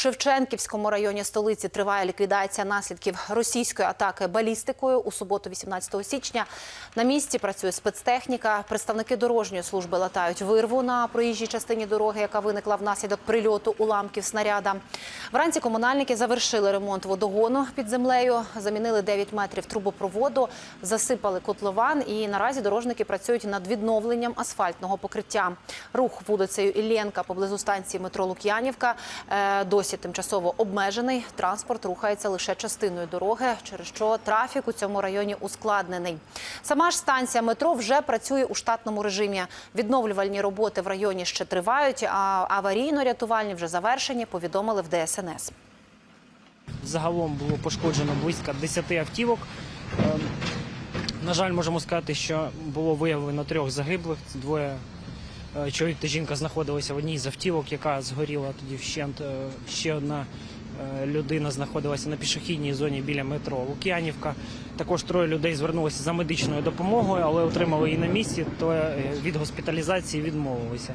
Шевченківському районі столиці триває ліквідація наслідків російської атаки балістикою у суботу, 18 січня. На місці працює спецтехніка. Представники дорожньої служби латають вирву на проїжджій частині дороги, яка виникла внаслідок прильоту уламків снаряда. Вранці комунальники завершили ремонт водогону під землею, замінили 9 метрів трубопроводу, засипали котлован і наразі дорожники працюють над відновленням асфальтного покриття. Рух вулицею Іллєнка поблизу станції метро Лук'янівка е, досі тимчасово обмежений. Транспорт рухається лише частиною дороги, через що трафік у цьому районі ускладнений. Сама ж станція метро вже працює у штатному режимі. Відновлювальні роботи в районі ще тривають, а аварійно-рятувальні вже завершені, повідомили в ДСНС. Загалом було пошкоджено близько 10 автівок. Ем, На жаль, можемо сказати, що було виявлено трьох загиблих. Двоє чоловік та жінка знаходилися в одній з автівок, яка згоріла тоді вщент. Е, Ще одна е, людина знаходилася на пішохідній зоні біля метро Лук'янівка. Також троє людей звернулися за медичною допомогою, але отримали її на місці, то е, від госпіталізації відмовилися.